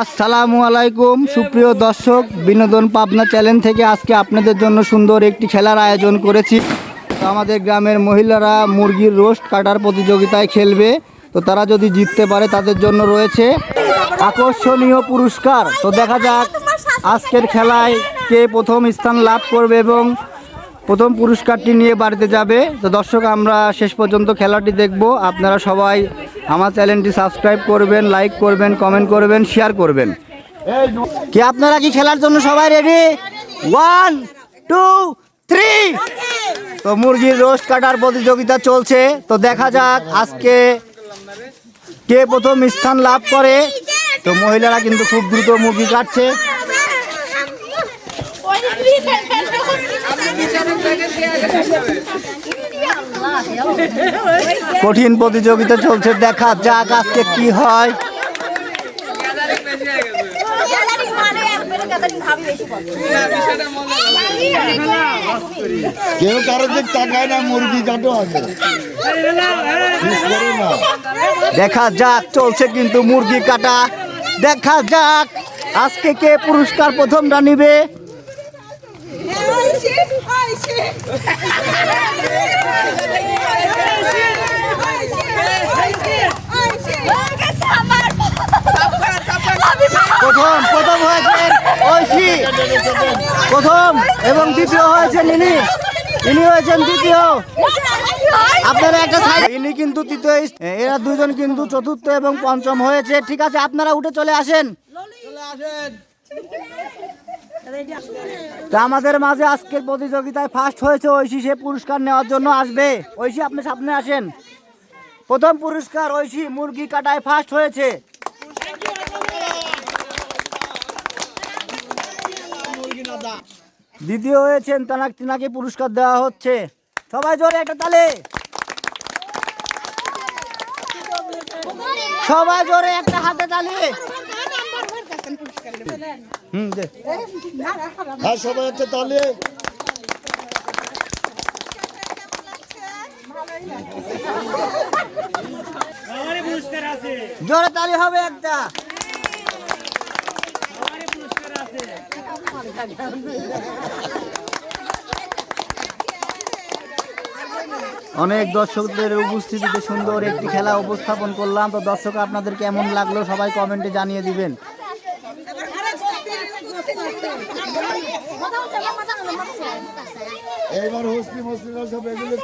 আসসালামু আলাইকুম, সুপ্রিয় দর্শক, বিনোদন পাবনা চ্যানেল থেকে আজকে আপনাদের জন্য সুন্দর একটি খেলার আয়োজন করেছি। তো আমাদের গ্রামের মহিলারা মুরগির রোস্ট কাটার প্রতিযোগিতায় খেলবে। তো তারা যদি জিততে পারে, তাদের জন্য রয়েছে আকর্ষণীয় পুরস্কার। তো দেখা যাক আজকের খেলায় কে প্রথম স্থান লাভ করবে এবং প্রথম পুরস্কারটি নিয়ে বাড়িতে যাবে। তো দর্শক, আমরা শেষ পর্যন্ত খেলাটি দেখব। আপনারা সবাই আমার চ্যানেলটি সাবস্ক্রাইব করবেন, লাইক করবেন, কমেন্ট করবেন, শেয়ার করবেন। কি, আপনারা কি খেলার জন্য সবাই রেডি? One, two, three. তো মুরগির রোস্ট কাটার প্রতিযোগিতা চলছে। তো দেখা যাক আজকে কে প্রথম স্থান লাভ করে। তো মহিলারা কিন্তু খুব দ্রুত মুরগি কাটছে। কঠিন প্রতিযোগিতা চলছে দেখা যাক আজকে কি হয়। কেউ কারও দিক তাকায় না মুরগি কাটো না দেখা যাক চলছে কিন্তু মুরগি কাটা। দেখা যাক আজকে কে পুরস্কার প্রথমটা নিবে। প্রথম প্রথম হয়েছেন ঐশী। প্রথম এবং দ্বিতীয় হয়েছেন ইনি ইনি হয়েছেন দ্বিতীয়। আপনারা একটা সাইড ইনি কিন্তু তৃতীয় এরা দুজন কিন্তু চতুর্থ এবং পঞ্চম হয়েছে। ঠিক আছে, আপনারা উঠে চলে আসেন। আমাদের মাঝে আজকের প্রতিযোগিতায় ফার্স্ট হয়েছে ঐশী, সে পুরস্কার নেওয়ার জন্য আসবে। ঐশী, আপনি সামনে আসেন। প্রথম পুরস্কার ঐশী, মুরগি কাটায় ফার্স্ট হয়েছে। দ্বিতীয় হয়েছেন, তানাক তিনাকে পুরস্কার দেওয়া হচ্ছে। সবাই জোরে, একটা তালে। সবাই জোরে, একটা হাতে তালে। সবাই তালে জোরে তালি হবে একটা। অনেক দর্শকদের উপস্থিতিতে সুন্দর একটি খেলা উপস্থাপন করলাম। তো দর্শক, আপনাদের কেমন লাগল সবাই কমেন্টে জানিয়ে দিবেন। এইবার হস্তি মসলিরা সব এগুলো